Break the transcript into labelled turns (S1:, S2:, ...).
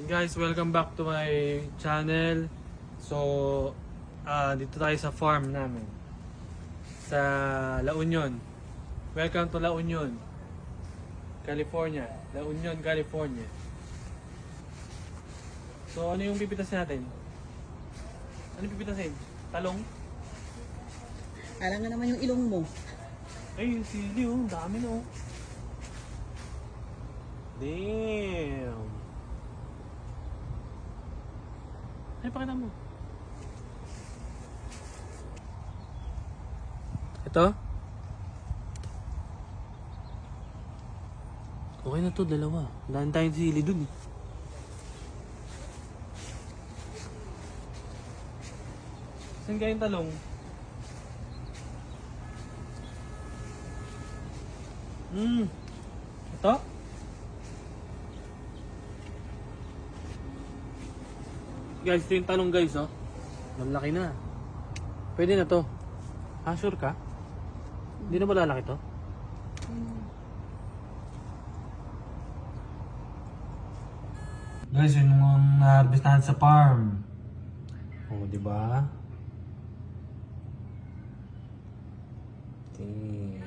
S1: And guys, welcome back to my channel. So, ah dito tayo sa farm namin. Sa La Union. Welcome to La Union. California. La Union, California. So, ano yung pipitas natin? Ano pipitasin? Talong?
S2: Alam nga naman yung ilong mo.
S1: Ay, yung sili oh. Ang dami na oh. Damn. Ay, pakita mo. Ito? Okay na to, dalawa. Dahil tayong sili dun eh. Saan kayong talong? Hmm. Ito? Guys, ito yung talong guys, oh. Malaki na. Pwede na to. Ah, sure ka? Hindi na malalaki to? Guys, yun yung na-harvest natin sa farm. Oh, di ba? Damn.